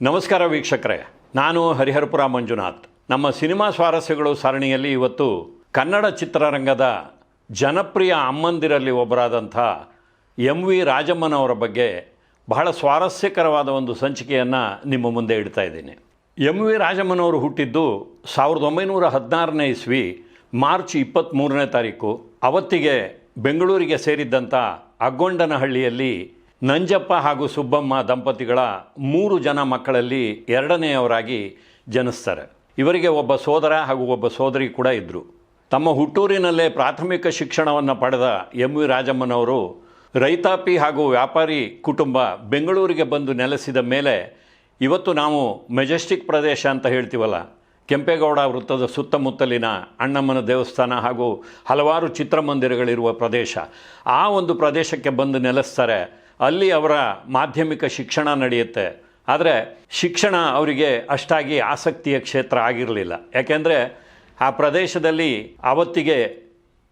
ನಮಸ್ಕಾರ ವೀಕ್ಷಕರೇ. ನಾನು ಹರಿಹರಪುರ ಮಂಜುನಾಥ್. ನಮ್ಮ ಸಿನಿಮಾ ಸ್ವಾರಸ್ಯಗಳು ಸರಣಿಯಲ್ಲಿ ಇವತ್ತು ಕನ್ನಡ ಚಿತ್ರರಂಗದ ಜನಪ್ರಿಯ ಅಮ್ಮಂದಿರಲ್ಲಿ ಒಬ್ಬರಾದಂಥ ಎಂ ವಿ ರಾಜಮ್ಮನವರ ಬಗ್ಗೆ ಬಹಳ ಸ್ವಾರಸ್ಯಕರವಾದ ಒಂದು ಸಂಚಿಕೆಯನ್ನು ನಿಮ್ಮ ಮುಂದೆ ಇಡ್ತಾ ಇದ್ದೀನಿ. ಎಂ ವಿ ರಾಜಮ್ಮನವರು ಹುಟ್ಟಿದ್ದು ಸಾವಿರದ ಒಂಬೈನೂರ ಹದಿನಾರನೇ ಇಸ್ವಿ, ಮಾರ್ಚ್ ಇಪ್ಪತ್ತ್ಮೂರನೇ ತಾರೀಕು. ಅವತ್ತಿಗೆ ಬೆಂಗಳೂರಿಗೆ ಸೇರಿದ್ದಂಥ ಅಗ್ಗೊಂಡನಹಳ್ಳಿಯಲ್ಲಿ ನಂಜಪ್ಪ ಹಾಗೂ ಸುಬ್ಬಮ್ಮ ದಂಪತಿಗಳ ಮೂರು ಜನ ಮಕ್ಕಳಲ್ಲಿ ಎರಡನೆಯವರಾಗಿ ಜನಿಸ್ತಾರೆ. ಇವರಿಗೆ ಒಬ್ಬ ಸೋದರ ಹಾಗೂ ಒಬ್ಬ ಸೋದರಿ ಕೂಡ ಇದ್ದರು ತಮ್ಮ ಹುಟ್ಟೂರಿನಲ್ಲೇ ಪ್ರಾಥಮಿಕ ಶಿಕ್ಷಣವನ್ನು ಪಡೆದ ಎಂ ವಿ ರಾಜಮ್ಮನವರು ರೈತಾಪಿ ಹಾಗೂ ವ್ಯಾಪಾರಿ ಕುಟುಂಬ ಬೆಂಗಳೂರಿಗೆ ಬಂದು ನೆಲೆಸಿದ ಮೇಲೆ ಇವತ್ತು ನಾವು ಮೆಜೆಸ್ಟಿಕ್ ಪ್ರದೇಶ ಅಂತ ಹೇಳ್ತೀವಲ್ಲ, ಕೆಂಪೇಗೌಡ ವೃತ್ತದ ಸುತ್ತಮುತ್ತಲಿನ ಅಣ್ಣಮ್ಮನ ದೇವಸ್ಥಾನ ಹಾಗೂ ಹಲವಾರು ಚಿತ್ರಮಂದಿರಗಳಿರುವ ಪ್ರದೇಶ. ಆ ಒಂದು ಪ್ರದೇಶಕ್ಕೆ ಬಂದು ನೆಲೆಸ್ತಾರೆ ಅಲ್ಲಿ ಅವರ ಮಾಧ್ಯಮಿಕ ಶಿಕ್ಷಣ ನಡೆಯುತ್ತೆ. ಆದರೆ ಶಿಕ್ಷಣ ಅವರಿಗೆ ಅಷ್ಟಾಗಿ ಆಸಕ್ತಿಯ ಕ್ಷೇತ್ರ ಆಗಿರಲಿಲ್ಲ. ಯಾಕೆಂದರೆ ಆ ಪ್ರದೇಶದಲ್ಲಿ ಆವತ್ತಿಗೆ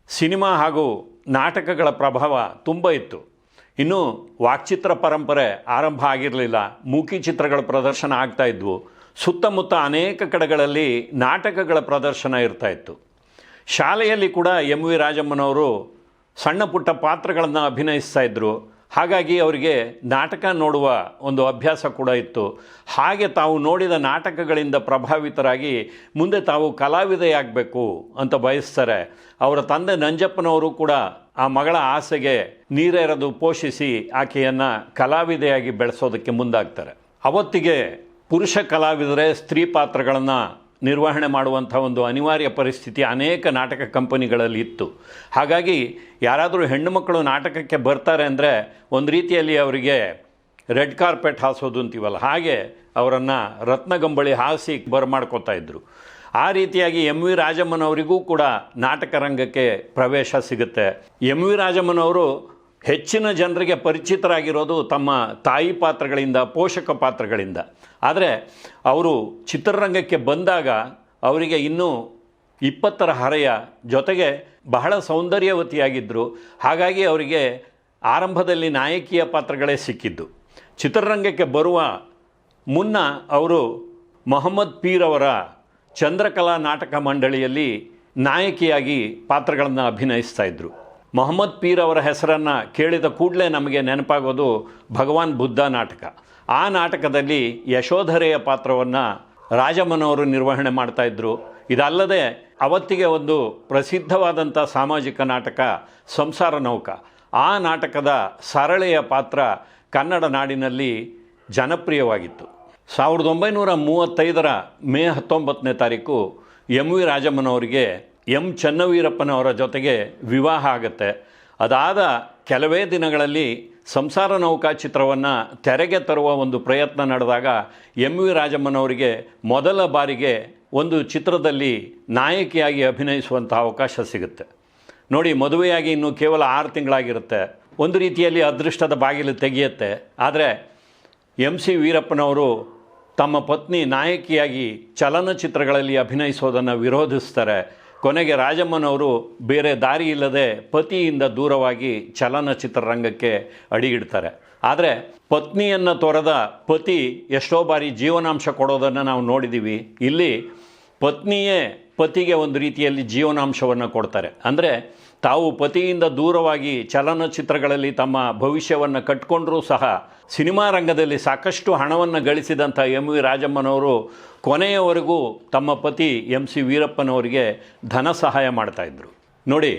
ಸಿನಿಮಾ ಹಾಗೂ ನಾಟಕಗಳ ಪ್ರಭಾವ ತುಂಬ ಇತ್ತು. ಇನ್ನು ವಾಕ್ಚಿತ್ರ ಪರಂಪರೆ ಆರಂಭ ಆಗಿರಲಿಲ್ಲ. ಮೂಕಿ ಚಿತ್ರಗಳ ಪ್ರದರ್ಶನ ಆಗ್ತಾ ಇದ್ವು. ಸುತ್ತಮುತ್ತ ಅನೇಕ ಕಡೆಗಳಲ್ಲಿ ನಾಟಕಗಳ ಪ್ರದರ್ಶನ ಇರ್ತಾ ಇತ್ತು. ಶಾಲೆಯಲ್ಲಿ ಕೂಡ ಎಂ ವಿ ರಾಜಮ್ಮನವರು ಸಣ್ಣ ಪುಟ್ಟ ಪಾತ್ರಗಳನ್ನು ಅಭಿನಯಿಸ್ತಾ ಇದ್ದರು ಹಾಗಾಗಿ ಅವರಿಗೆ ನಾಟಕ ನೋಡುವ ಒಂದು ಅಭ್ಯಾಸ ಕೂಡ ಇತ್ತು. ಹಾಗೆ ತಾವು ನೋಡಿದ ನಾಟಕಗಳಿಂದ ಪ್ರಭಾವಿತರಾಗಿ ಮುಂದೆ ತಾವು ಕಲಾವಿದೆಯಾಗಬೇಕು ಅಂತ ಬಯಸ್ತಾರೆ. ಅವರ ತಂದೆ ನಂಜಪ್ಪನವರು ಕೂಡ ಆ ಮಗಳ ಆಸೆಗೆ ನೀರೆರೆದು ಪೋಷಿಸಿ ಆಕೆಯನ್ನು ಕಲಾವಿದೆಯಾಗಿ ಬೆಳೆಸೋದಕ್ಕೆ ಮುಂದಾಗ್ತಾರೆ. ಅವತ್ತಿಗೆ ಪುರುಷ ಕಲಾವಿದರೇ ಸ್ತ್ರೀ ಪಾತ್ರಗಳನ್ನು ನಿರ್ವಹಣೆ ಮಾಡುವಂಥ ಒಂದು ಅನಿವಾರ್ಯ ಪರಿಸ್ಥಿತಿ ಅನೇಕ ನಾಟಕ ಕಂಪನಿಗಳಲ್ಲಿ ಇತ್ತು. ಹಾಗಾಗಿ ಯಾರಾದರೂ ಹೆಣ್ಣು ಮಕ್ಕಳು ನಾಟಕಕ್ಕೆ ಬರ್ತಾರೆ ಅಂದರೆ ಒಂದು ರೀತಿಯಲ್ಲಿ ಅವರಿಗೆ ರೆಡ್ ಕಾರ್ಪೆಟ್ ಹಾಸೋದು ಅಂತೀವಲ್ಲ, ಹಾಗೆ ಅವರನ್ನು ರತ್ನಗಂಬಳಿ ಹಾಸಿ ಬರಮಾಡ್ಕೋತಾ ಇದ್ದರು ಆ ರೀತಿಯಾಗಿ ಎಂ ವಿ ರಾಜಮ್ಮನವರಿಗೂ ಕೂಡ ನಾಟಕ ರಂಗಕ್ಕೆ ಪ್ರವೇಶ ಸಿಗುತ್ತೆ. ಎಂ ವಿ ರಾಜಮ್ಮನವರು ಹೆಚ್ಚಿನ ಜನರಿಗೆ ಪರಿಚಿತರಾಗಿರೋದು ತಮ್ಮ ತಾಯಿ ಪಾತ್ರಗಳಿಂದ, ಪೋಷಕ ಪಾತ್ರಗಳಿಂದ. ಆದರೆ ಅವರು ಚಿತ್ರರಂಗಕ್ಕೆ ಬಂದಾಗ ಅವರಿಗೆ ಇನ್ನೂ ಇಪ್ಪತ್ತರ ಹರೆಯ ಜೊತೆಗೆ ಬಹಳ ಸೌಂದರ್ಯವತಿಯಾಗಿದ್ದರು ಹಾಗಾಗಿ ಅವರಿಗೆ ಆರಂಭದಲ್ಲಿ ನಾಯಕಿಯ ಪಾತ್ರಗಳೇ ಸಿಕ್ಕಿದ್ದು. ಚಿತ್ರರಂಗಕ್ಕೆ ಬರುವ ಮುನ್ನ ಅವರು ಮೊಹಮ್ಮದ್ ಪೀರ್ ಅವರ ಚಂದ್ರಕಲಾ ನಾಟಕ ಮಂಡಳಿಯಲ್ಲಿ ನಾಯಕಿಯಾಗಿ ಪಾತ್ರಗಳನ್ನು ಅಭಿನಯಿಸ್ತಾ ಇದ್ದರು ಮೊಹಮ್ಮದ್ ಪೀರ್ ಅವರ ಹೆಸರನ್ನು ಕೇಳಿದ ಕೂಡಲೇ ನಮಗೆ ನೆನಪಾಗೋದು ಭಗವಾನ್ ಬುದ್ಧ ನಾಟಕ. ಆ ನಾಟಕದಲ್ಲಿ ಯಶೋಧರೆಯ ಪಾತ್ರವನ್ನು ರಾಜಮನವರು ನಿರ್ವಹಣೆ ಮಾಡ್ತಾಯಿದ್ರು ಇದಲ್ಲದೆ ಅವತ್ತಿಗೆ ಒಂದು ಪ್ರಸಿದ್ಧವಾದಂಥ ಸಾಮಾಜಿಕ ನಾಟಕ, ಸಂಸಾರ ನೌಕ. ಆ ನಾಟಕದ ಸರಳೆಯ ಪಾತ್ರ ಕನ್ನಡ ನಾಡಿನಲ್ಲಿ ಜನಪ್ರಿಯವಾಗಿತ್ತು. ಸಾವಿರದ ಒಂಬೈನೂರ ಮೂವತ್ತೈದರ ಮೇ ಹತ್ತೊಂಬತ್ತನೇ ತಾರೀಕು ಎಂ ವಿ ರಾಜಮ್ಮನವರಿಗೆ ಎಂ ಚನ್ನವೀರಪ್ಪನವರ ಜೊತೆಗೆ ವಿವಾಹ ಆಗುತ್ತೆ. ಅದಾದ ಕೆಲವೇ ದಿನಗಳಲ್ಲಿ ಸಂಸಾರ ನೌಕಾ ಚಿತ್ರವನ್ನು ತೆರೆಗೆ ತರುವ ಒಂದು ಪ್ರಯತ್ನ ನಡೆದಾಗ ಎಂ ವಿ ರಾಜಮ್ಮನವರಿಗೆ ಮೊದಲ ಬಾರಿಗೆ ಒಂದು ಚಿತ್ರದಲ್ಲಿ ನಾಯಕಿಯಾಗಿ ಅಭಿನಯಿಸುವಂಥ ಅವಕಾಶ ಸಿಗುತ್ತೆ. ನೋಡಿ, ಮದುವೆಯಾಗಿ ಇನ್ನು ಕೇವಲ ಆರು ತಿಂಗಳಾಗಿರುತ್ತೆ. ಒಂದು ರೀತಿಯಲ್ಲಿ ಅದೃಷ್ಟದ ಬಾಗಿಲು ತೆಗೆಯುತ್ತೆ. ಆದರೆ ಎಂ ಸಿ ವೀರಪ್ಪನವರು ತಮ್ಮ ಪತ್ನಿ ನಾಯಕಿಯಾಗಿ ಚಲನಚಿತ್ರಗಳಲ್ಲಿ ಅಭಿನಯಿಸೋದನ್ನು ವಿರೋಧಿಸ್ತಾರೆ. ಕೊನೆಗೆ ರಾಜಮ್ಮನವರು ಬೇರೆ ದಾರಿ ಇಲ್ಲದೆ ಪತಿಯಿಂದ ದೂರವಾಗಿ ಚಲನಚಿತ್ರರಂಗಕ್ಕೆ ಅಡಿಗಿಡ್ತಾರೆ ಆದರೆ ಪತ್ನಿಯನ್ನು ತೊರೆದ ಪತಿ ಎಷ್ಟೋ ಬಾರಿ ಜೀವನಾಂಶ ಕೊಡೋದನ್ನು ನಾವು ನೋಡಿದ್ದೀವಿ ಇಲ್ಲಿ ಪತ್ನಿಯೇ ಪತಿಗೆ ಒಂದು ರೀತಿಯಲ್ಲಿ ಜೀವನಾಂಶವನ್ನು ಕೊಡ್ತಾರೆ. ಅಂದರೆ ತಾವು ಪತಿಯಿಂದ ದೂರವಾಗಿ ಚಲನಚಿತ್ರಗಳಲ್ಲಿ ತಮ್ಮ ಭವಿಷ್ಯವನ್ನು ಕಟ್ಕೊಂಡ್ರೂ ಸಹ ಸಿನಿಮಾ ರಂಗದಲ್ಲಿ ಸಾಕಷ್ಟು ಹಣವನ್ನು ಗಳಿಸಿದಂಥ ಎಂ ವಿ ರಾಜಮ್ಮನವರು ಕೊನೆಯವರೆಗೂ ತಮ್ಮ ಪತಿ ಎಂ ಸಿ ವೀರಪ್ಪನವರಿಗೆ ಧನ ಸಹಾಯ ಮಾಡ್ತಾಯಿದ್ರು ನೋಡಿ,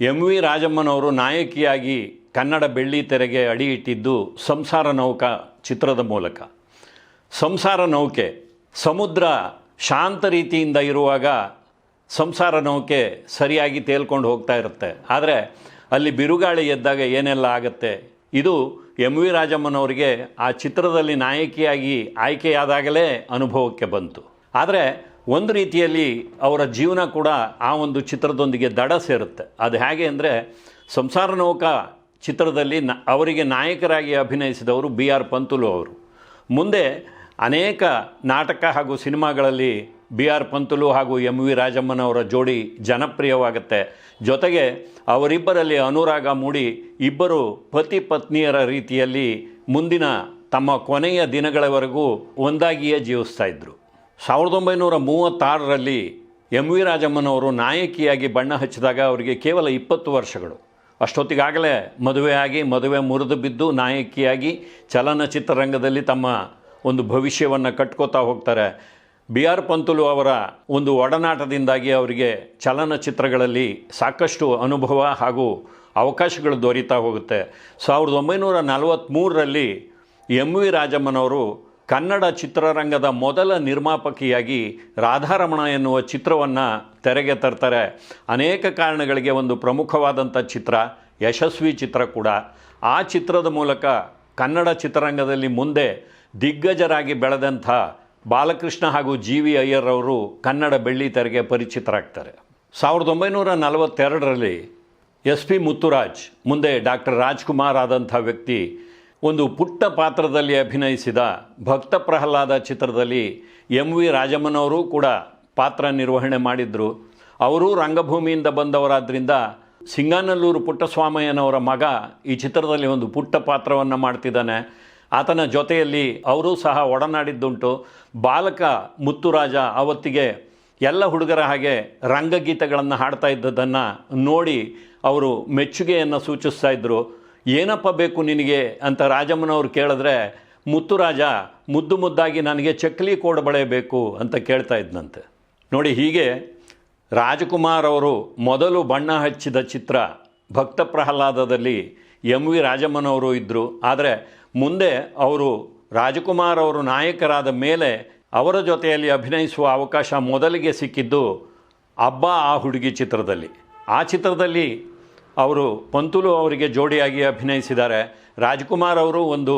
ಎಂ ವಿ ರಾಜಮ್ಮನವರು ನಾಯಕಿಯಾಗಿ ಕನ್ನಡ ಬೆಳ್ಳಿ ತೆರೆಗೆ ಅಡಿ ಇಟ್ಟಿದ್ದು ಸಂಸಾರ ನೌಕ ಚಿತ್ರದ ಮೂಲಕ. ಸಂಸಾರ ನೌಕೆ, ಸಮುದ್ರ ಶಾಂತ ರೀತಿಯಿಂದ ಇರುವಾಗ ಸಂಸಾರ ನೌಕೆ ಸರಿಯಾಗಿ ತೇಲ್ಕೊಂಡು ಹೋಗ್ತಾ ಇರುತ್ತೆ. ಆದರೆ ಅಲ್ಲಿ ಬಿರುಗಾಳಿ ಎದ್ದಾಗ ಏನೆಲ್ಲ ಆಗುತ್ತೆ? ಇದು ಎಂ ವಿ ರಾಜಮ್ಮನವರಿಗೆ ಆ ಚಿತ್ರದಲ್ಲಿ ನಾಯಕಿಯಾಗಿ ಆಯ್ಕೆಯಾದಾಗಲೇ ಅನುಭವಕ್ಕೆ ಬಂತು. ಆದರೆ ಒಂದು ರೀತಿಯಲ್ಲಿ ಅವರ ಜೀವನ ಕೂಡ ಆ ಒಂದು ಚಿತ್ರದೊಂದಿಗೆ ದಡ ಸೇರುತ್ತೆ. ಅದು ಹೇಗೆ ಅಂದರೆ ಸಂಸಾರ ನೌಕ ಚಿತ್ರದಲ್ಲಿ ನ ಅವರಿಗೆ ನಾಯಕರಾಗಿ ಅಭಿನಯಿಸಿದವರು ಬಿ ಆರ್ ಪಂತುಲು ಅವರು. ಮುಂದೆ ಅನೇಕ ನಾಟಕ ಹಾಗೂ ಸಿನಿಮಾಗಳಲ್ಲಿ ಬಿ ಆರ್ ಪಂತುಲು ಹಾಗೂ ಎಂ ವಿ ರಾಜಮ್ಮನವರ ಜೋಡಿ ಜನಪ್ರಿಯವಾಗುತ್ತೆ. ಜೊತೆಗೆ ಅವರಿಬ್ಬರಲ್ಲಿ ಅನುರಾಗ ಮೂಡಿ ಇಬ್ಬರು ಪತಿ ಪತ್ನಿಯರ ರೀತಿಯಲ್ಲಿ ಮುಂದಿನ ತಮ್ಮ ಕೊನೆಯ ದಿನಗಳವರೆಗೂ ಒಂದಾಗಿಯೇ ಜೀವಿಸ್ತಾ ಇದ್ದರು ಸಾವಿರದ ಒಂಬೈನೂರ ಮೂವತ್ತಾರರಲ್ಲಿ ಎಂ ವಿ ರಾಜಮ್ಮನವರು ನಾಯಕಿಯಾಗಿ ಬಣ್ಣ ಹಚ್ಚಿದಾಗ ಅವರಿಗೆ ಕೇವಲ ಇಪ್ಪತ್ತು ವರ್ಷಗಳು. ಅಷ್ಟೊತ್ತಿಗಾಗಲೇ ಮದುವೆಯಾಗಿ ಮದುವೆ ಮುರಿದು ಬಿದ್ದು ನಾಯಕಿಯಾಗಿ ಚಲನಚಿತ್ರರಂಗದಲ್ಲಿ ತಮ್ಮ ಒಂದು ಭವಿಷ್ಯವನ್ನು ಕಟ್ಕೋತಾ ಹೋಗ್ತಾರೆ. ಬಿ ಆರ್ ಪಂತುಲು ಅವರ ಒಂದು ಒಡನಾಟದಿಂದಾಗಿ ಅವರಿಗೆ ಚಲನಚಿತ್ರಗಳಲ್ಲಿ ಸಾಕಷ್ಟು ಅನುಭವ ಹಾಗೂ ಅವಕಾಶಗಳು ದೊರೀತಾ ಹೋಗುತ್ತೆ. ಸಾವಿರದ ಒಂಬೈನೂರ ನಲವತ್ತ್ಮೂರರಲ್ಲಿ ಎಂ ವಿ ರಾಜಮ್ಮನವರು ಕನ್ನಡ ಚಿತ್ರರಂಗದ ಮೊದಲ ನಿರ್ಮಾಪಕಿಯಾಗಿ ರಾಧಾರಮಣ ಎನ್ನುವ ಚಿತ್ರವನ್ನು ತೆರೆಗೆ ತರ್ತಾರೆ. ಅನೇಕ ಕಾರಣಗಳಿಗೆ ಒಂದು ಪ್ರಮುಖವಾದಂಥ ಚಿತ್ರ, ಯಶಸ್ವಿ ಚಿತ್ರ ಕೂಡ. ಆ ಚಿತ್ರದ ಮೂಲಕ ಕನ್ನಡ ಚಿತ್ರರಂಗದಲ್ಲಿ ಮುಂದೆ ದಿಗ್ಗಜರಾಗಿ ಬೆಳೆದಂಥ ಬಾಲಕೃಷ್ಣ ಹಾಗೂ ಜಿ ವಿ ಅಯ್ಯರ್ ಅವರು ಕನ್ನಡ ಬೆಳ್ಳಿ ತೆರೆಗೆ ಪರಿಚಿತರಾಗ್ತಾರೆ. ಸಾವಿರದ ಒಂಬೈನೂರ ನಲವತ್ತೆರಡರಲ್ಲಿ ಎಸ್ ಪಿ ಮುತ್ತುರಾಜ್, ಮುಂದೆ ಡಾಕ್ಟರ್ ರಾಜ್ಕುಮಾರ್ ಆದಂಥ ವ್ಯಕ್ತಿ, ಒಂದು ಪುಟ್ಟ ಪಾತ್ರದಲ್ಲಿ ಅಭಿನಯಿಸಿದ ಭಕ್ತ ಪ್ರಹ್ಲಾದ ಚಿತ್ರದಲ್ಲಿ ಎಂ ವಿ ರಾಜಮ್ಮನವರು ಕೂಡ ಪಾತ್ರ ನಿರ್ವಹಣೆ ಮಾಡಿದ್ರು. ಅವರು ರಂಗಭೂಮಿಯಿಂದ ಬಂದವರಾದ್ದರಿಂದ ಸಿಂಗಾನಲ್ಲೂರು ಪುಟ್ಟಸ್ವಾಮಯ್ಯನವರ ಮಗ ಈ ಚಿತ್ರದಲ್ಲಿ ಒಂದು ಪುಟ್ಟ ಪಾತ್ರವನ್ನು ಮಾಡ್ತಿದ್ದಾನೆ. ಆತನ ಜೊತೆಯಲ್ಲಿ ಅವರೂ ಸಹ ಒಡನಾಡಿದ್ದುಂಟು. ಬಾಲಕ ಮುತ್ತುರಾಜ ಅವತ್ತಿಗೆ ಎಲ್ಲ ಹುಡುಗರ ಹಾಗೆ ರಂಗಗೀತೆಗಳನ್ನು ಹಾಡ್ತಾ ಇದ್ದದ್ದನ್ನು ನೋಡಿ ಅವರು ಮೆಚ್ಚುಗೆಯನ್ನು ಸೂಚಿಸ್ತಾ ಇದ್ದರು ಏನಪ್ಪ ಬೇಕು ನಿನಗೆ ಅಂತ ರಾಜಮ್ಮನವರು ಕೇಳಿದ್ರೆ, ಮುತ್ತುರಾಜ, ಮುದ್ದು ಮುದ್ದಾಗಿ ನನಗೆ ಚಕ್ಲಿ ಬೇಕು ಅಂತ ಕೇಳ್ತಾ ಇದ್ದಂತೆ ನೋಡಿ ಹೀಗೆ ರಾಜಕುಮಾರ್ ಅವರು ಮೊದಲು ಬಣ್ಣ ಹಚ್ಚಿದ ಚಿತ್ರ ಭಕ್ತ ಪ್ರಹ್ಲಾದದಲ್ಲಿ ಎಂ ವಿ ರಾಜಮ್ಮನವರು ಇದ್ದರು ಆದರೆ ಮುಂದೆ ಅವರು ರಾಜಕುಮಾರ್ ಅವರು ನಾಯಕರಾದ ಮೇಲೆ ಅವರ ಜೊತೆಯಲ್ಲಿ ಅಭಿನಯಿಸುವ ಅವಕಾಶ ಮೊದಲಿಗೆ ಸಿಕ್ಕಿದ್ದು ಅಬ್ಬ ಆ ಹುಡುಗಿ ಚಿತ್ರದಲ್ಲಿ. ಆ ಚಿತ್ರದಲ್ಲಿ ಅವರು ಪಂತುಲು ಅವರಿಗೆ ಜೋಡಿಯಾಗಿ ಅಭಿನಯಿಸಿದ್ದಾರೆ. ರಾಜ್ಕುಮಾರ್ ಅವರು ಒಂದು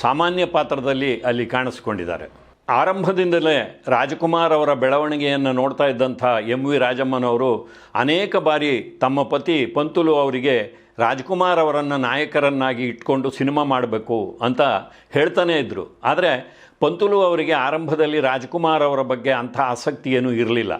ಸಾಮಾನ್ಯ ಪಾತ್ರದಲ್ಲಿ ಅಲ್ಲಿ ಕಾಣಿಸ್ಕೊಂಡಿದ್ದಾರೆ. ಆರಂಭದಿಂದಲೇ ರಾಜಕುಮಾರ್ ಅವರ ಬೆಳವಣಿಗೆಯನ್ನು ನೋಡ್ತಾ ಇದ್ದಂಥ ಎಂ ವಿ ರಾಜಮ್ಮನವರು ಅನೇಕ ಬಾರಿ ತಮ್ಮ ಪತಿ ಪಂತುಲು ಅವರಿಗೆ ರಾಜ್ಕುಮಾರ್ ಅವರನ್ನು ನಾಯಕರನ್ನಾಗಿ ಇಟ್ಕೊಂಡು ಸಿನಿಮಾ ಮಾಡಬೇಕು ಅಂತ ಹೇಳ್ತಾನೇ ಇದ್ದರು ಆದರೆ ಪಂತುಲು ಅವರಿಗೆ ಆರಂಭದಲ್ಲಿ ರಾಜ್ಕುಮಾರ್ ಅವರ ಬಗ್ಗೆ ಅಂಥ ಆಸಕ್ತಿ ಏನೂ ಇರಲಿಲ್ಲ.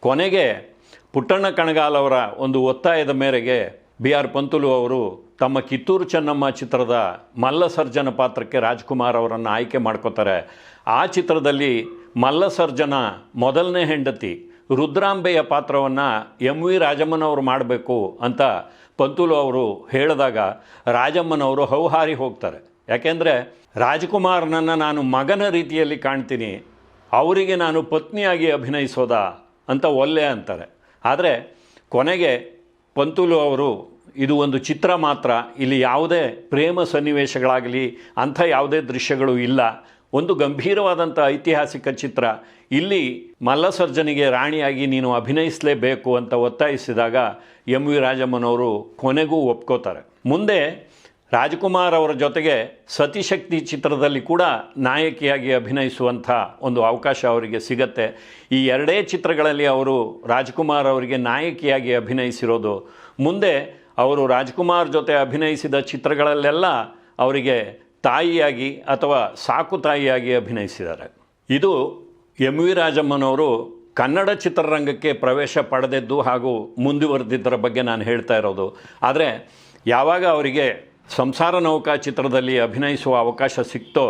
ಕೊನೆಗೆ ಪುಟ್ಟಣ್ಣ ಕಣಗಾಲ್ ಅವರ ಒಂದು ಒತ್ತಾಯದ ಮೇರೆಗೆ ಬಿ ಆರ್ ಪಂತುಲು ಅವರು ತಮ್ಮ ಕಿತ್ತೂರು ಚೆನ್ನಮ್ಮ ಚಿತ್ರದ ಮಲ್ಲಸರ್ಜನ ಪಾತ್ರಕ್ಕೆ ರಾಜ್ಕುಮಾರ್ ಅವರನ್ನು ಆಯ್ಕೆ ಮಾಡ್ಕೋತಾರೆ. ಆ ಚಿತ್ರದಲ್ಲಿ ಮಲ್ಲಸರ್ಜನ ಮೊದಲನೇ ಹೆಂಡತಿ ರುದ್ರಾಂಬೆಯ ಪಾತ್ರವನ್ನು ಎಂ ವಿ ರಾಜಮ್ಮನವರು ಮಾಡಬೇಕು ಅಂತ ಪಂತುಲು ಅವರು ಹೇಳಿದಾಗ ರಾಜಮ್ಮನವರು ಹೌಹಾರಿ ಹೋಗ್ತಾರೆ. ಯಾಕೆಂದರೆ ರಾಜ್ಕುಮಾರ್ನನ್ನು ನಾನು ಮಗನ ರೀತಿಯಲ್ಲಿ ಕಾಣ್ತೀನಿ, ಅವರಿಗೆ ನಾನು ಪತ್ನಿಯಾಗಿ ಅಭಿನಯಿಸೋದಾ ಅಂತ ಒಲ್ಲೆ ಅಂತಾರೆ. ಆದರೆ ಕೊನೆಗೆ ಪಂತುಲು ಅವರು, ಇದು ಒಂದು ಚಿತ್ರ ಮಾತ್ರ, ಇಲ್ಲಿ ಯಾವುದೇ ಪ್ರೇಮ ಸನ್ನಿವೇಶಗಳಾಗಲಿ ಅಂಥ ಯಾವುದೇ ದೃಶ್ಯಗಳು ಇಲ್ಲ ಒಂದು ಗಂಭೀರವಾದಂಥ ಐತಿಹಾಸಿಕ ಚಿತ್ರ. ಇಲ್ಲಿ ಮಲ್ಲಸರ್ಜನಿಗೆ ರಾಣಿಯಾಗಿ ನೀನು ಅಭಿನಯಿಸಲೇಬೇಕು ಅಂತ ಒತ್ತಾಯಿಸಿದಾಗ ಎಂ ವಿ ರಾಜಮ್ಮನವರು ಕೊನೆಗೂ ಒಪ್ಕೋತಾರೆ. ಮುಂದೆ ರಾಜ್ಕುಮಾರ್ ಅವರ ಜೊತೆಗೆ ಸತಿಶಕ್ತಿ ಚಿತ್ರದಲ್ಲಿ ಕೂಡ ನಾಯಕಿಯಾಗಿ ಅಭಿನಯಿಸುವಂಥ ಒಂದು ಅವಕಾಶ ಅವರಿಗೆ ಸಿಗತ್ತೆ. ಈ ಎರಡೇ ಚಿತ್ರಗಳಲ್ಲಿ ಅವರು ರಾಜ್ಕುಮಾರ್ ಅವರಿಗೆ ನಾಯಕಿಯಾಗಿ ಅಭಿನಯಿಸಿರೋದು. ಮುಂದೆ ಅವರು ರಾಜ್ಕುಮಾರ್ ಜೊತೆ ಅಭಿನಯಿಸಿದ ಚಿತ್ರಗಳಲ್ಲೆಲ್ಲ ಅವರಿಗೆ ತಾಯಿಯಾಗಿ ಅಥವಾ ಸಾಕು ತಾಯಿಯಾಗಿ ಅಭಿನಯಿಸಿದ್ದಾರೆ. ಇದು ಎಂ ವಿ ರಾಜಮ್ಮನವರು ಕನ್ನಡ ಚಿತ್ರರಂಗಕ್ಕೆ ಪ್ರವೇಶ ಪಡೆದದ್ದು ಹಾಗೂ ಮುಂದುವರೆದಿದ್ದರ ಬಗ್ಗೆ ನಾನು ಹೇಳ್ತಾ ಇರೋದು. ಆದರೆ ಯಾವಾಗ ಅವರಿಗೆ ಸಂಸಾರ ನೌಕಾ ಚಿತ್ರದಲ್ಲಿ ಅಭಿನಯಿಸುವ ಅವಕಾಶ ಸಿಕ್ತೋ,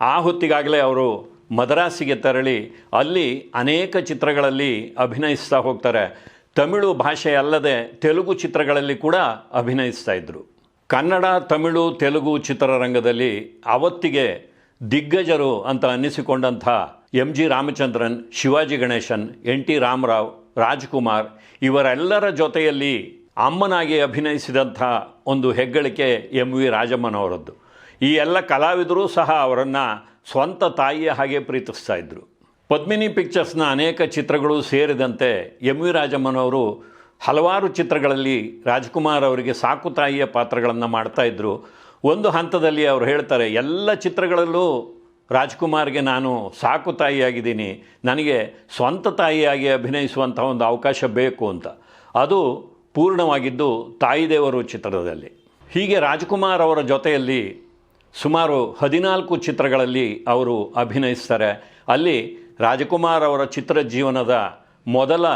ಆ ಹೊತ್ತಿಗಾಗಲೇ ಅವರು ಮದ್ರಾಸಿಗೆ ತೆರಳಿ ಅಲ್ಲಿ ಅನೇಕ ಚಿತ್ರಗಳಲ್ಲಿ ಅಭಿನಯಿಸ್ತಾ ಹೋಗ್ತಾರೆ. ತಮಿಳು ಭಾಷೆ ಅಲ್ಲದೆ ತೆಲುಗು ಚಿತ್ರಗಳಲ್ಲಿ ಕೂಡ ಅಭಿನಯಿಸ್ತಾ ಇದ್ದರು ಕನ್ನಡ, ತಮಿಳು, ತೆಲುಗು ಚಿತ್ರರಂಗದಲ್ಲಿ ಅವತ್ತಿಗೆ ದಿಗ್ಗಜರು ಅಂತ ಅನ್ನಿಸಿಕೊಂಡಂಥ M G Ramachandran, Shivaji Ganesan, N T Rama Rao, Rajkumar ಇವರೆಲ್ಲರ ಜೊತೆಯಲ್ಲಿ ಅಮ್ಮನಾಗಿ ಅಭಿನಯಿಸಿದಂಥ ಒಂದು ಹೆಗ್ಗಳಿಕೆ ಎಂ ವಿ ರಾಜಮ್ಮನವರದ್ದು. ಈ ಎಲ್ಲ ಕಲಾವಿದರು ಸಹ ಅವರನ್ನು ಸ್ವಂತ ತಾಯಿಯ ಹಾಗೆ ಪ್ರೀತಿಸ್ತಾ ಇದ್ದರು ಪದ್ಮಿನಿ ಪಿಕ್ಚರ್ಸ್ನ ಅನೇಕ ಚಿತ್ರಗಳು ಸೇರಿದಂತೆ ಎಂ ವಿ ರಾಜಮ್ಮನವರು ಹಲವಾರು ಚಿತ್ರಗಳಲ್ಲಿ ರಾಜ್ಕುಮಾರ್ ಅವರಿಗೆ ಸಾಕು ತಾಯಿಯ ಪಾತ್ರಗಳನ್ನು ಮಾಡ್ತಾ ಇದ್ದರು ಒಂದು ಹಂತದಲ್ಲಿ ಅವರು ಹೇಳ್ತಾರೆ, ಎಲ್ಲ ಚಿತ್ರಗಳಲ್ಲೂ ರಾಜ್ಕುಮಾರ್ಗೆ ನಾನು ಸಾಕು ತಾಯಿಯಾಗಿದ್ದೀನಿ ನನಗೆ ಸ್ವಂತ ತಾಯಿಯಾಗಿ ಅಭಿನಯಿಸುವಂಥ ಒಂದು ಅವಕಾಶ ಬೇಕು ಅಂತ. ಅದು ಪೂರ್ಣವಾಗಿದ್ದು ತಾಯಿದೇವರು ಚಿತ್ರದಲ್ಲಿ. ಹೀಗೆ ರಾಜ್ಕುಮಾರ್ ಅವರ ಜೊತೆಯಲ್ಲಿ ಸುಮಾರು ಹದಿನಾಲ್ಕು ಚಿತ್ರಗಳಲ್ಲಿ ಅವರು ಅಭಿನಯಿಸ್ತಾರೆ. ಅಲ್ಲಿ ರಾಜಕುಮಾರ್ ಅವರ ಚಿತ್ರ ಜೀವನದ ಮೊದಲ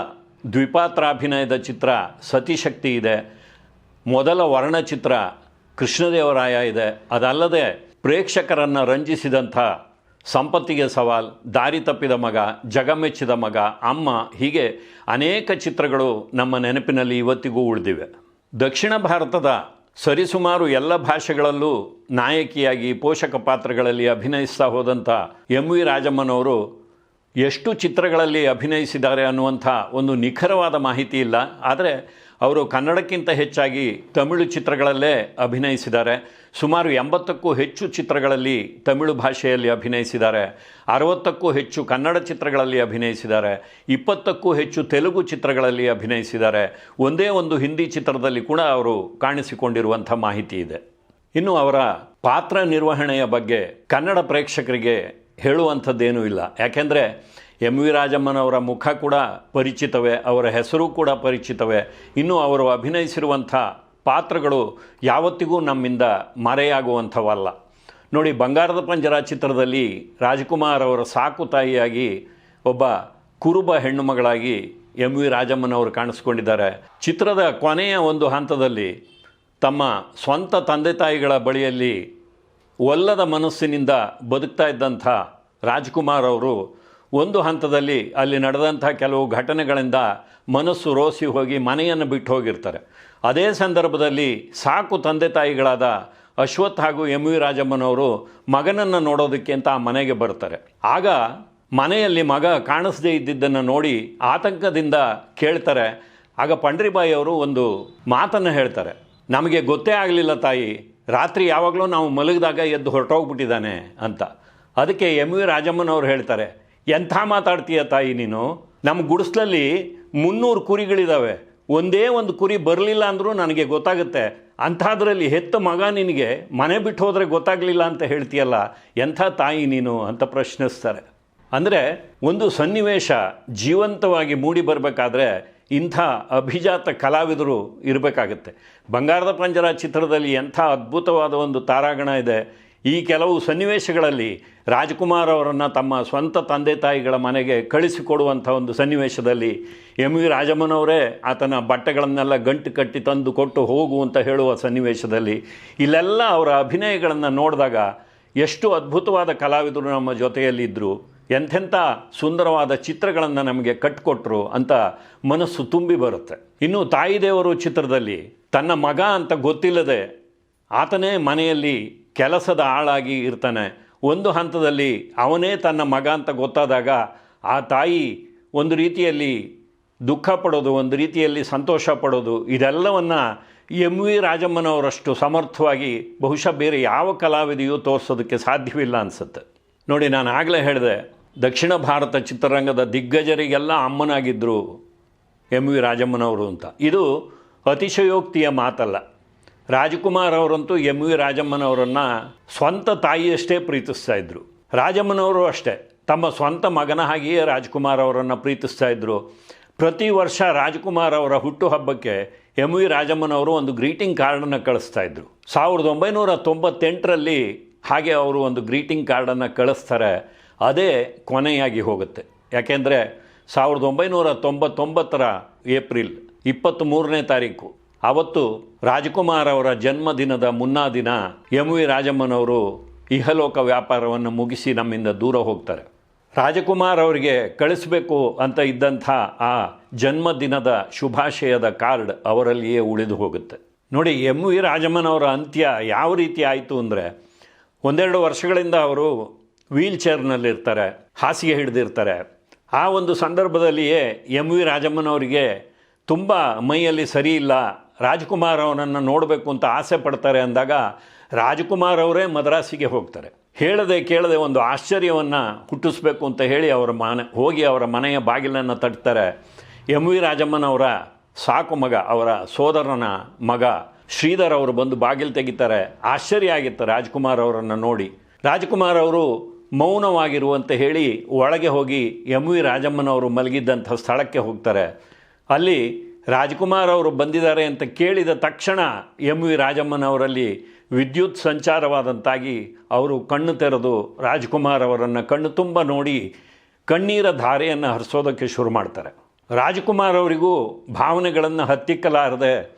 ದ್ವಿಪಾತ್ರಾಭಿನಯದ ಚಿತ್ರ ಸತಿಶಕ್ತಿ ಇದೆ. ಮೊದಲ ವರ್ಣಚಿತ್ರ ಕೃಷ್ಣದೇವರಾಯ ಇದೆ. ಅದಲ್ಲದೆ ಪ್ರೇಕ್ಷಕರನ್ನು ರಂಜಿಸಿದಂಥ ಸಂಪತ್ತಿಗೆ ಸವಾಲ್, ದಾರಿ ತಪ್ಪಿದ ಮಗ ಜಗಮೆಚ್ಚಿದ ಮಗ, ಅಮ್ಮ, ಹೀಗೆ ಅನೇಕ ಚಿತ್ರಗಳು ನಮ್ಮ ನೆನಪಿನಲ್ಲಿ ಇವತ್ತಿಗೂ ಉಳಿದಿವೆ. ದಕ್ಷಿಣ ಭಾರತದ ಸರಿಸುಮಾರು ಎಲ್ಲ ಭಾಷೆಗಳಲ್ಲೂ ನಾಯಕಿಯಾಗಿ ಪೋಷಕ ಪಾತ್ರಗಳಲ್ಲಿ ಅಭಿನಯಿಸ್ತಾ ಹೋದಂಥ ಎಂ ವಿ ರಾಜಮ್ಮನವರು ಎಷ್ಟು ಚಿತ್ರಗಳಲ್ಲಿ ಅಭಿನಯಿಸಿದ್ದಾರೆ ಅನ್ನುವಂಥ ಒಂದು ನಿಖರವಾದ ಮಾಹಿತಿ ಇಲ್ಲ. ಆದರೆ ಅವರು ಕನ್ನಡಕ್ಕಿಂತ ಹೆಚ್ಚಾಗಿ ತಮಿಳು ಚಿತ್ರಗಳಲ್ಲೇ ಅಭಿನಯಿಸಿದ್ದಾರೆ. ಸುಮಾರು ಎಂಬತ್ತಕ್ಕೂ ಹೆಚ್ಚು ಚಿತ್ರಗಳಲ್ಲಿ ತಮಿಳು ಭಾಷೆಯಲ್ಲಿ ಅಭಿನಯಿಸಿದ್ದಾರೆ. ಅರವತ್ತಕ್ಕೂ ಹೆಚ್ಚು ಕನ್ನಡ ಚಿತ್ರಗಳಲ್ಲಿ ಅಭಿನಯಿಸಿದ್ದಾರೆ. ಇಪ್ಪತ್ತಕ್ಕೂ ಹೆಚ್ಚು ತೆಲುಗು ಚಿತ್ರಗಳಲ್ಲಿ ಅಭಿನಯಿಸಿದ್ದಾರೆ. ಒಂದೇ ಒಂದು ಹಿಂದಿ ಚಿತ್ರದಲ್ಲಿ ಕೂಡ ಅವರು ಕಾಣಿಸಿಕೊಂಡಿರುವಂಥ ಮಾಹಿತಿ ಇದೆ. ಇನ್ನು ಅವರ ಪಾತ್ರ ನಿರ್ವಹಣೆಯ ಬಗ್ಗೆ ಕನ್ನಡ ಪ್ರೇಕ್ಷಕರಿಗೆ ಹೇಳುವಂಥದ್ದೇನೂ ಇಲ್ಲ. ಯಾಕೆಂದರೆ ಎಂ ವಿ ರಾಜಮ್ಮನವರ ಮುಖ ಕೂಡ ಪರಿಚಿತವೇ, ಅವರ ಹೆಸರು ಕೂಡ ಪರಿಚಿತವೇ. ಇನ್ನು ಅವರು ಅಭಿನಯಿಸಿರುವಂಥ ಪಾತ್ರಗಳು ಯಾವತ್ತಿಗೂ ನಮ್ಮಿಂದ ಮರೆಯಾಗುವಂಥವಲ್ಲ. ನೋಡಿ, ಬಂಗಾರದ ಪಂಜರ ಚಿತ್ರದಲ್ಲಿ ರಾಜ್ಕುಮಾರ್ ಅವರ ಸಾಕು ತಾಯಿಯಾಗಿ ಒಬ್ಬ ಕುರುಬ ಹೆಣ್ಣುಮಗಳಾಗಿ ಎಂ ವಿ ರಾಜಮ್ಮನವರು ಕಾಣಿಸ್ಕೊಂಡಿದ್ದಾರೆ. ಚಿತ್ರದ ಕೊನೆಯ ಒಂದು ಹಂತದಲ್ಲಿ ತಮ್ಮ ಸ್ವಂತ ತಂದೆ ತಾಯಿಗಳ ಬಳಿಯಲ್ಲಿ ಒಲ್ಲದ ಮನಸ್ಸಿನಿಂದ ಬದುಕ್ತಾ ಇದ್ದಂಥ ರಾಜ್ಕುಮಾರ್ ಅವರು ಒಂದು ಹಂತದಲ್ಲಿ ಅಲ್ಲಿ ನಡೆದಂಥ ಕೆಲವು ಘಟನೆಗಳಿಂದ ಮನಸ್ಸು ರೋಸಿ ಹೋಗಿ ಮನೆಯನ್ನು ಬಿಟ್ಟು ಹೋಗಿರ್ತಾರೆ. ಅದೇ ಸಂದರ್ಭದಲ್ಲಿ ಸಾಕು ತಂದೆ ತಾಯಿಗಳಾದ ಅಶ್ವಥ್ ಹಾಗೂ ಎಂ ವಿ ರಾಜಮ್ಮನವರು ಮಗನನ್ನು ನೋಡೋದಕ್ಕೆ ಅಂತ ಆ ಮನೆಗೆ ಬರ್ತಾರೆ. ಆಗ ಮನೆಯಲ್ಲಿ ಮಗ ಕಾಣಿಸದೇ ಇದ್ದಿದ್ದನ್ನು ನೋಡಿ ಆತಂಕದಿಂದ ಕೇಳ್ತಾರೆ. ಆಗ ಪಂಡ್ರಿಬಾಯಿ ಅವರು ಒಂದು ಮಾತನ್ನು ಹೇಳ್ತಾರೆ. ನಮಗೆ ಗೊತ್ತೇ ಆಗಲಿಲ್ಲ ತಾಯಿ ರಾತ್ರಿ ಯಾವಾಗಲೂ ನಾವು ಮಲಗಿದಾಗ ಎದ್ದು ಹೊರಟೋಗ್ಬಿಟ್ಟಿದ್ದಾನೆ ಅಂತ. ಅದಕ್ಕೆ ಎಂ ವಿ ರಾಜಮ್ಮನವ್ರು ಹೇಳ್ತಾರೆ, ಎಂಥ ಮಾತಾಡ್ತೀಯ ತಾಯಿ ನೀನು? ನಮ್ಮ ಗುಡಿಸ್ಲಲ್ಲಿ ಮುನ್ನೂರು ಕುರಿಗಳಿದ್ದಾವೆ ಒಂದೇ ಒಂದು ಕುರಿ ಬರಲಿಲ್ಲ ಅಂದರೂ ನನಗೆ ಗೊತ್ತಾಗುತ್ತೆ. ಅಂಥದ್ರಲ್ಲಿ ಹೆತ್ತ ಮಗ ನಿನಗೆ ಮನೆ ಬಿಟ್ಟು ಹೋದರೆ ಗೊತ್ತಾಗಲಿಲ್ಲ ಅಂತ ಹೇಳ್ತೀಯಲ್ಲ, ಎಂಥ ತಾಯಿ ನೀನು ಅಂತ ಪ್ರಶ್ನಿಸ್ತಾರೆ. ಅಂದರೆ ಒಂದು ಸನ್ನಿವೇಶ ಜೀವಂತವಾಗಿ ಮೂಡಿ ಬರಬೇಕಾದ್ರೆ ಇಂಥ ಅಭಿಜಾತ ಕಲಾವಿದರು ಇರಬೇಕಾಗತ್ತೆ. ಬಂಗಾರದ ಪಂಜರ ಚಿತ್ರದಲ್ಲಿ ಎಂಥ ಅದ್ಭುತವಾದ ಒಂದು ತಾರಾಗಣ ಇದೆ. ಈ ಕೆಲವು ಸನ್ನಿವೇಶಗಳಲ್ಲಿ ರಾಜ್ಕುಮಾರ್ ಅವರನ್ನು ತಮ್ಮ ಸ್ವಂತ ತಂದೆ ತಾಯಿಗಳ ಮನೆಗೆ ಕಳಿಸಿಕೊಡುವಂಥ ಒಂದು ಸನ್ನಿವೇಶದಲ್ಲಿ ಎಂ ವಿ ರಾಜಮ್ಮನವರೇ ಆತನ ಬಟ್ಟೆಗಳನ್ನೆಲ್ಲ ಗಂಟು ಕಟ್ಟಿ ತಂದು ಕೊಟ್ಟು ಹೋಗು ಅಂತ ಹೇಳುವ ಸನ್ನಿವೇಶದಲ್ಲಿ ಇಲ್ಲೆಲ್ಲ ಅವರ ಅಭಿನಯಗಳನ್ನು ನೋಡಿದಾಗ ಎಷ್ಟು ಅದ್ಭುತವಾದ ಕಲಾವಿದರು ನಮ್ಮ ಜೊತೆಯಲ್ಲಿದ್ದರು ಎಂಥೆಂಥ ಸುಂದರವಾದ ಚಿತ್ರಗಳನ್ನು ನಮಗೆ ಕಟ್ಕೊಟ್ರು ಅಂತ ಮನಸ್ಸು ತುಂಬಿ ಬರುತ್ತೆ. ಇನ್ನು ತಾಯಿ ದೇವರು ಚಿತ್ರದಲ್ಲಿ ತನ್ನ ಮಗ ಅಂತ ಗೊತ್ತಿಲ್ಲದೆ ಆತನೇ ಮನೆಯಲ್ಲಿ ಕೆಲಸದ ಆಳಾಗಿ ಇರ್ತಾನೆ. ಒಂದು ಹಂತದಲ್ಲಿ ಅವನೇ ತನ್ನ ಮಗ ಅಂತ ಗೊತ್ತಾದಾಗ ಆ ತಾಯಿ ಒಂದು ರೀತಿಯಲ್ಲಿ ದುಃಖ ಪಡೋದು, ಒಂದು ರೀತಿಯಲ್ಲಿ ಸಂತೋಷ ಪಡೋದು, ಇದೆಲ್ಲವನ್ನು ಎಂ ವಿ ರಾಜಮ್ಮನವರಷ್ಟು ಸಮರ್ಥವಾಗಿ ಬಹುಶಃ ಬೇರೆ ಯಾವ ಕಲಾವಿದೆಯೂ ತೋರಿಸೋದಕ್ಕೆ ಸಾಧ್ಯವಿಲ್ಲ ಅನಿಸುತ್ತೆ. ನೋಡಿ, ನಾನು ಆಗಲೇ ಹೇಳಿದೆ, ದಕ್ಷಿಣ ಭಾರತ ಚಿತ್ರರಂಗದ ದಿಗ್ಗಜರಿಗೆಲ್ಲ ಅಮ್ಮನಾಗಿದ್ದರು ಎಂ ವಿ ರಾಜಮ್ಮನವರು ಅಂತ. ಇದು ಅತಿಶಯೋಕ್ತಿಯ ಮಾತಲ್ಲ. ರಾಜಕುಮಾರ್ ಅವರಂತೂ ಎಂ ವಿ ರಾಜಮ್ಮನವರನ್ನು ಸ್ವಂತ ತಾಯಿಯಷ್ಟೇ ಪ್ರೀತಿಸ್ತಾ ಇದ್ದರು ರಾಜಮ್ಮನವರು ಅಷ್ಟೇ, ತಮ್ಮ ಸ್ವಂತ ಮಗನ ಹಾಗೆಯೇ ರಾಜ್ಕುಮಾರ್ ಅವರನ್ನು ಪ್ರೀತಿಸ್ತಾ ಇದ್ದರು ಪ್ರತಿ ವರ್ಷ ರಾಜ್ಕುಮಾರ್ ಅವರ ಹುಟ್ಟುಹಬ್ಬಕ್ಕೆ ಎಂ ವಿ ರಾಜಮ್ಮನವರು ಒಂದು ಗ್ರೀಟಿಂಗ್ ಕಾರ್ಡನ್ನು ಕಳಿಸ್ತಾ ಇದ್ದರು ಸಾವಿರದ ಒಂಬೈನೂರ ತೊಂಬತ್ತೆಂಟರಲ್ಲಿ ಹಾಗೆ ಅವರು ಒಂದು ಗ್ರೀಟಿಂಗ್ ಕಾರ್ಡನ್ನು ಕಳಿಸ್ತಾರೆ, ಅದೇ ಕೊನೆಯಾಗಿ ಹೋಗುತ್ತೆ. ಯಾಕೆಂದರೆ ಸಾವಿರದ ಒಂಬೈನೂರ ತೊಂಬತ್ತೊಂಬತ್ತರ ಏಪ್ರಿಲ್ ಇಪ್ಪತ್ತ್ಮೂರನೇ ತಾರೀಕು, ಅವತ್ತು ರಾಜಕುಮಾರ್ ಅವರ ಜನ್ಮದಿನದ ಮುನ್ನಾ ದಿನ ಎಂ ವಿ ರಾಜಮ್ಮನವರು ಇಹಲೋಕ ವ್ಯಾಪಾರವನ್ನು ಮುಗಿಸಿ ನಮ್ಮಿಂದ ದೂರ ಹೋಗ್ತಾರೆ. ರಾಜಕುಮಾರ್ ಅವರಿಗೆ ಕಳಿಸಬೇಕು ಅಂತ ಇದ್ದಂಥ ಆ ಜನ್ಮದಿನದ ಶುಭಾಶಯದ ಕಾರ್ಡ್ ಅವರಲ್ಲಿಯೇ ಉಳಿದು ಹೋಗುತ್ತೆ. ನೋಡಿ, ಎಂ ವಿ ರಾಜಮ್ಮನವರ ಅಂತ್ಯ ಯಾವ ರೀತಿ ಆಯಿತು ಅಂದರೆ ಒಂದೆರಡು ವರ್ಷಗಳಿಂದ ಅವರು ವೀಲ್ ಚೇರ್ನಲ್ಲಿರ್ತಾರೆ, ಹಾಸಿಗೆ ಹಿಡಿದಿರ್ತಾರೆ. ಆ ಒಂದು ಸಂದರ್ಭದಲ್ಲಿಯೇ ಎಂ ವಿ ರಾಜಮ್ಮನವರಿಗೆ ತುಂಬ ಮೈಯಲ್ಲಿ ಸರಿ ಇಲ್ಲ, ರಾಜ್ಕುಮಾರ್ ಅವನನ್ನು ನೋಡಬೇಕು ಅಂತ ಆಸೆ ಪಡ್ತಾರೆ ಅಂದಾಗ ರಾಜ್ಕುಮಾರ್ ಅವರೇ ಮದ್ರಾಸಿಗೆ ಹೋಗ್ತಾರೆ. ಹೇಳದೆ ಕೇಳದೆ ಒಂದು ಆಶ್ಚರ್ಯವನ್ನು ಹುಟ್ಟಿಸ್ಬೇಕು ಅಂತ ಹೇಳಿ ಅವರ ಮನೆ, ಹೋಗಿ ಅವರ ಮನೆಯ ಬಾಗಿಲನ್ನು ತಟ್ತಾರೆ. ಎಂ ವಿ ರಾಜಮ್ಮನವರ ಸಾಕು ಮಗ, ಅವರ ಸೋದರನ ಮಗ ಶ್ರೀಧರ್ ಅವರು ಬಂದು ಬಾಗಿಲು ತೆಗಿತಾರೆ ಆಶ್ಚರ್ಯ ಆಗಿತ್ತು ರಾಜ್ಕುಮಾರ್ ಅವರನ್ನು ನೋಡಿ. ರಾಜ್ಕುಮಾರ್ ಅವರು ಮೌನವಾಗಿರುವಂತ ಹೇಳಿ ಒಳಗೆ ಹೋಗಿ ಎಂ ವಿ ರಾಜಮ್ಮನವರು ಮಲಗಿದ್ದಂಥ ಸ್ಥಳಕ್ಕೆ ಹೋಗ್ತಾರೆ. ಅಲ್ಲಿ ರಾಜ್ಕುಮಾರ್ ಅವರು ಬಂದಿದ್ದಾರೆ ಅಂತ ಕೇಳಿದ ತಕ್ಷಣ ಎಂ ವಿ ರಾಜಮ್ಮನವರಲ್ಲಿ ವಿದ್ಯುತ್ ಸಂಚಾರವಾದಂತಾಗಿ ಅವರು ಕಣ್ಣು ತೆರೆದು ರಾಜ್ಕುಮಾರ್ ಅವರನ್ನು ಕಣ್ಣು ತುಂಬ ನೋಡಿ ಕಣ್ಣೀರ ಧಾರೆಯನ್ನು ಹರಿಸೋದಕ್ಕೆ ಶುರು ಮಾಡ್ತಾರೆ. ರಾಜ್ಕುಮಾರ್ ಅವರಿಗೂ ಭಾವನೆಗಳನ್ನು ಹತ್ತಿಕ್ಕಲಾರದೆ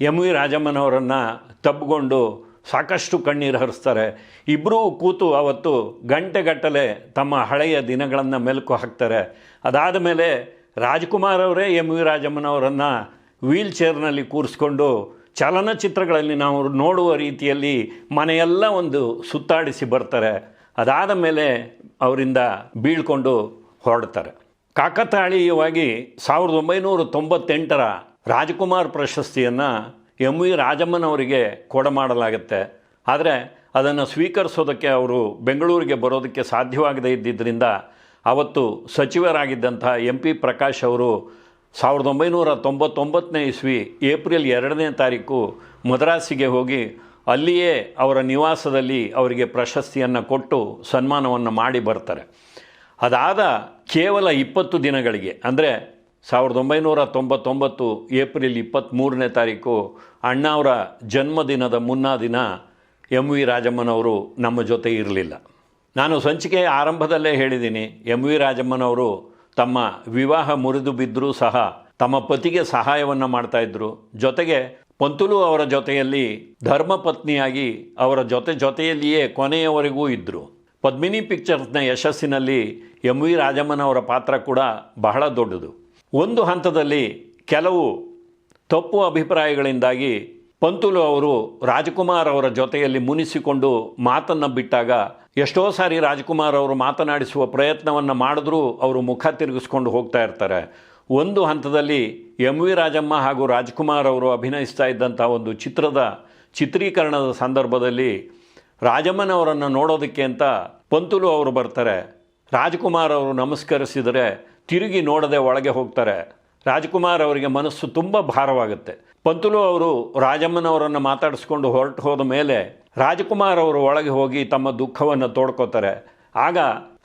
ಎಂ ವಿ ರಾಜಮ್ಮನವರನ್ನು ತಬ್ಬಿಕೊಂಡು ಸಾಕಷ್ಟು ಕಣ್ಣೀರು ಹರಿಸ್ತಾರೆ. ಇಬ್ಬರೂ ಕೂತು ಅವತ್ತು ಗಂಟೆಗಟ್ಟಲೆ ತಮ್ಮ ಹಳೆಯ ದಿನಗಳನ್ನು ಮೆಲುಕು ಹಾಕ್ತಾರೆ. ಅದಾದ ಮೇಲೆ ರಾಜ್ಕುಮಾರ್ ಅವರೇ ಎಂ ವಿ ರಾಜಮ್ಮನವರನ್ನು ವೀಲ್ ಚೇರ್ನಲ್ಲಿ ಕೂರಿಸ್ಕೊಂಡು ಚಲನಚಿತ್ರಗಳಲ್ಲಿ ನಾವು ನೋಡುವ ರೀತಿಯಲ್ಲಿ ಮನೆಯೆಲ್ಲ ಒಂದು ಸುತ್ತಾಡಿಸಿ ಬರ್ತಾರೆ. ಅದಾದ ಮೇಲೆ ಅವರಿಂದ ಬೀಳ್ಕೊಂಡು ಹೊರಡ್ತಾರೆ. ಕಾಕತಾಳೀಯವಾಗಿ ಸಾವಿರದ ಒಂಬೈನೂರ ತೊಂಬತ್ತೆಂಟರ ರಾಜ್ಕುಮಾರ್ ಪ್ರಶಸ್ತಿಯನ್ನು ಎಂ ವಿ ರಾಜಮ್ಮನವರಿಗೆ ಕೊಡಮಾಡಲಾಗುತ್ತೆ ಆದರೆ ಅದನ್ನು ಸ್ವೀಕರಿಸೋದಕ್ಕೆ ಅವರು ಬೆಂಗಳೂರಿಗೆ ಬರೋದಕ್ಕೆ ಸಾಧ್ಯವಾಗದೇ ಇದ್ದಿದ್ದರಿಂದ ಅವತ್ತು ಸಚಿವರಾಗಿದ್ದಂಥ ಎಂ ಪಿ ಪ್ರಕಾಶ್ ಅವರು ಸಾವಿರದ ಒಂಬೈನೂರ ತೊಂಬತ್ತೊಂಬತ್ತನೇ ಇಸ್ವಿ ಏಪ್ರಿಲ್ ಎರಡನೇ ತಾರೀಕು ಮದ್ರಾಸಿಗೆ ಹೋಗಿ ಅಲ್ಲಿಯೇ ಅವರ ನಿವಾಸದಲ್ಲಿ ಅವರಿಗೆ ಪ್ರಶಸ್ತಿಯನ್ನು ಕೊಟ್ಟು ಸನ್ಮಾನವನ್ನು ಮಾಡಿ ಬರ್ತಾರೆ. ಅದಾದ ಕೇವಲ ಇಪ್ಪತ್ತು ದಿನಗಳಿಗೆ, ಅಂದರೆ ಸಾವಿರದ ಒಂಬೈನೂರ ತೊಂಬತ್ತೊಂಬತ್ತು ಏಪ್ರಿಲ್ ಇಪ್ಪತ್ತ್ಮೂರನೇ ತಾರೀಕು ಅಣ್ಣಾವರ ಜನ್ಮದಿನದ ಮುನ್ನಾ ದಿನ ಎಂ ವಿ ರಾಜಮ್ಮನವರು ನಮ್ಮ ಜೊತೆ ಇರಲಿಲ್ಲ. ನಾನು ಸಂಚಿಕೆಯ ಆರಂಭದಲ್ಲೇ ಹೇಳಿದ್ದೀನಿ, ಎಂ ವಿ ರಾಜಮ್ಮನವರು ತಮ್ಮ ವಿವಾಹ ಮುರಿದು ಬಿದ್ದರೂ ಸಹ ತಮ್ಮ ಪತಿಗೆ ಸಹಾಯವನ್ನು ಮಾಡ್ತಾಯಿದ್ರು ಜೊತೆಗೆ ಪಂತುಲು ಅವರ ಜೊತೆಯಲ್ಲಿ ಧರ್ಮಪತ್ನಿಯಾಗಿ ಅವರ ಜೊತೆ ಜೊತೆಯಲ್ಲಿಯೇ ಕೊನೆಯವರೆಗೂ ಇದ್ದರು ಪದ್ಮಿನಿ ಪಿಕ್ಚರ್ಸ್ನ ಯಶಸ್ಸಿನಲ್ಲಿ ಎಂ ವಿ ರಾಜಮ್ಮನವರ ಪಾತ್ರ ಕೂಡ ಬಹಳ ದೊಡ್ಡದು. ಒಂದು ಹಂತದಲ್ಲಿ ಕೆಲವು ತಪ್ಪು ಅಭಿಪ್ರಾಯಗಳಿಂದಾಗಿ ಪಂತುಲು ಅವರು ರಾಜಕುಮಾರ್ ಅವರ ಜೊತೆಯಲ್ಲಿ ಮುನಿಸಿಕೊಂಡು ಮಾತನ್ನು ಬಿಟ್ಟಾಗ ಎಷ್ಟೋ ಸಾರಿ ರಾಜಕುಮಾರ್ ಅವರು ಮಾತನಾಡಿಸುವ ಪ್ರಯತ್ನವನ್ನು ಮಾಡಿದ್ರೂ ಅವರು ಮುಖ ತಿರುಗಿಸ್ಕೊಂಡು ಹೋಗ್ತಾ ಇರ್ತಾರೆ. ಒಂದು ಹಂತದಲ್ಲಿ ಎಂ ವಿ ರಾಜಮ್ಮ ಹಾಗೂ ರಾಜ್ಕುಮಾರ್ ಅವರು ಅಭಿನಯಿಸ್ತಾ ಇದ್ದಂಥ ಒಂದು ಚಿತ್ರದ ಚಿತ್ರೀಕರಣದ ಸಂದರ್ಭದಲ್ಲಿ ರಾಜಮ್ಮನವರನ್ನು ನೋಡೋದಕ್ಕೆ ಅಂತ ಪಂತುಲು ಅವರು ಬರ್ತಾರೆ. ರಾಜ್ಕುಮಾರ್ ಅವರು ನಮಸ್ಕರಿಸಿದರೆ ತಿರುಗಿ ನೋಡದೆ ಒಳಗೆ ಹೋಗ್ತಾರೆ. ರಾಜ್ಕುಮಾರ್ ಅವರಿಗೆ ಮನಸ್ಸು ತುಂಬ ಭಾರವಾಗುತ್ತೆ. ಪಂತುಲು ಅವರು ರಾಜಮ್ಮನವರನ್ನು ಮಾತಾಡಿಸ್ಕೊಂಡು ಹೊರಟು ಹೋದ ಮೇಲೆ ರಾಜಕುಮಾರ್ ಅವರು ಒಳಗೆ ಹೋಗಿ ತಮ್ಮ ದುಃಖವನ್ನು ತೋಡ್ಕೋತಾರೆ. ಆಗ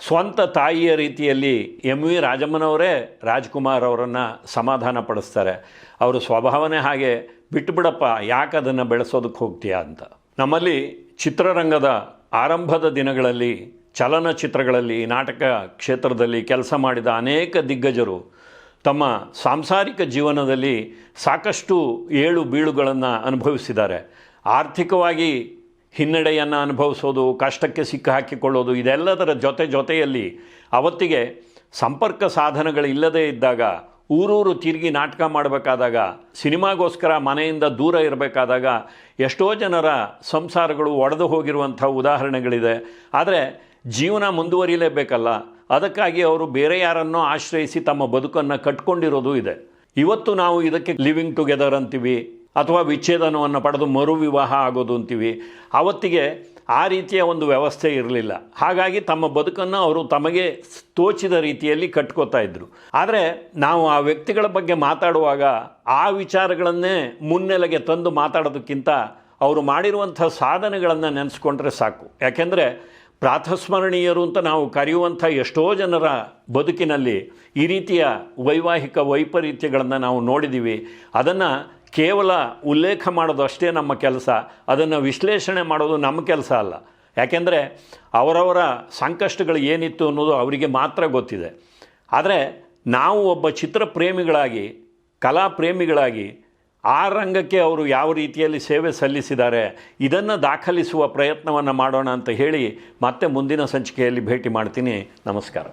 ಸ್ವಂತ ತಾಯಿಯ ರೀತಿಯಲ್ಲಿ ಎಂ ವಿ ರಾಜಮ್ಮನವರೇ ರಾಜ್ಕುಮಾರ್ ಅವರನ್ನು ಸಮಾಧಾನ ಪಡಿಸ್ತಾರೆ. ಅವರು ಸ್ವಭಾವನೆ ಹಾಗೆ ಬಿಟ್ಟುಬಿಡಪ್ಪ ಯಾಕೆ ಅದನ್ನು ಬೆಳೆಸೋದಕ್ಕೆ ಹೋಗ್ತೀಯಾ? ಅಂತ. ನಮ್ಮಲ್ಲಿ ಚಿತ್ರರಂಗದ ಆರಂಭದ ದಿನಗಳಲ್ಲಿ ಚಲನಚಿತ್ರಗಳಲ್ಲಿ, ನಾಟಕ ಕ್ಷೇತ್ರದಲ್ಲಿ ಕೆಲಸ ಮಾಡಿದ ಅನೇಕ ದಿಗ್ಗಜರು ತಮ್ಮ ಸಾಂಸಾರಿಕ ಜೀವನದಲ್ಲಿ ಸಾಕಷ್ಟು ಏಳು ಬೀಳುಗಳನ್ನು ಅನುಭವಿಸಿದ್ದಾರೆ. ಆರ್ಥಿಕವಾಗಿ ಹಿನ್ನಡೆಯನ್ನು ಅನುಭವಿಸೋದು, ಕಷ್ಟಕ್ಕೆ ಸಿಕ್ಕ ಹಾಕಿಕೊಳ್ಳೋದು, ಇದೆಲ್ಲದರ ಜೊತೆ ಜೊತೆಯಲ್ಲಿ ಅವತ್ತಿಗೆ ಸಂಪರ್ಕ ಸಾಧನಗಳಿಲ್ಲದೇ ಇದ್ದಾಗ, ಊರೂರು ತಿರುಗಿ ನಾಟಕ ಮಾಡಬೇಕಾದಾಗ, ಸಿನಿಮಾಗೋಸ್ಕರ ಮನೆಯಿಂದ ದೂರ ಇರಬೇಕಾದಾಗ, ಎಷ್ಟೋ ಜನರ ಸಂಸಾರಗಳು ಒಡೆದು ಹೋಗಿರುವಂಥ ಉದಾಹರಣೆಗಳಿದೆ. ಆದರೆ ಜೀವನ ಮುಂದುವರಿಯಲೇಬೇಕಲ್ಲ. ಅದಕ್ಕಾಗಿ ಅವರು ಬೇರೆ ಯಾರನ್ನೋ ಆಶ್ರಯಿಸಿ ತಮ್ಮ ಬದುಕನ್ನು ಕಟ್ಕೊಂಡಿರೋದು ಇದೆ. ಇವತ್ತು ನಾವು ಇದಕ್ಕೆ ಲಿವಿಂಗ್ ಟುಗೆದರ್ ಅಂತೀವಿ, ಅಥವಾ ವಿಚ್ಛೇದನವನ್ನು ಪಡೆದು ಮರು ವಿವಾಹ ಆಗೋದು ಅಂತೀವಿ. ಆವತ್ತಿಗೆ ಆ ರೀತಿಯ ಒಂದು ವ್ಯವಸ್ಥೆ ಇರಲಿಲ್ಲ. ಹಾಗಾಗಿ ತಮ್ಮ ಬದುಕನ್ನು ಅವರು ತಮಗೆ ತೋಚಿದ ರೀತಿಯಲ್ಲಿ ಕಟ್ಕೋತಾ ಇದ್ದರು ಆದರೆ ನಾವು ಆ ವ್ಯಕ್ತಿಗಳ ಬಗ್ಗೆ ಮಾತಾಡುವಾಗ ಆ ವಿಚಾರಗಳನ್ನೇ ಮುನ್ನೆಲೆಗೆ ತಂದು ಮಾತಾಡೋದಕ್ಕಿಂತ ಅವರು ಮಾಡಿರುವಂಥ ಸಾಧನೆಗಳನ್ನು ನೆನೆಸ್ಕೊಂಡ್ರೆ ಸಾಕು. ಯಾಕೆಂದರೆ ಪ್ರಾತಸ್ಮರಣೀಯರು ಅಂತ ನಾವು ಕರೆಯುವಂಥ ಎಷ್ಟೋ ಜನರ ಬದುಕಿನಲ್ಲಿ ಈ ರೀತಿಯ ವೈವಾಹಿಕ ವೈಪರೀತ್ಯಗಳನ್ನು ನಾವು ನೋಡಿದ್ದೀವಿ. ಅದನ್ನು ಕೇವಲ ಉಲ್ಲೇಖ ಮಾಡೋದು ಅಷ್ಟೇ ನಮ್ಮ ಕೆಲಸ. ಅದನ್ನು ವಿಶ್ಲೇಷಣೆ ಮಾಡೋದು ನಮ್ಮ ಕೆಲಸ ಅಲ್ಲ. ಯಾಕೆಂದರೆ ಅವರವರ ಸಂಕಷ್ಟಗಳು ಏನಿತ್ತು ಅನ್ನೋದು ಅವರಿಗೆ ಮಾತ್ರ ಗೊತ್ತಿದೆ. ಆದರೆ ನಾವು ಒಬ್ಬ ಚಿತ್ರ ಪ್ರೇಮಿಗಳಾಗಿ ಕಲಾ ಪ್ರೇಮಿಗಳಾಗಿ ಆ ರಂಗಕ್ಕೆ ಅವರು ಯಾವ ರೀತಿಯಲ್ಲಿ ಸೇವೆ ಸಲ್ಲಿಸಿದ್ದಾರೆ, ಇದನ್ನು ದಾಖಲಿಸುವ ಪ್ರಯತ್ನವನ್ನು ಮಾಡೋಣ ಅಂತ ಹೇಳಿ ಮತ್ತೆ ಮುಂದಿನ ಸಂಚಿಕೆಯಲ್ಲಿ ಭೇಟಿ ಮಾಡ್ತೀನಿ. ನಮಸ್ಕಾರ.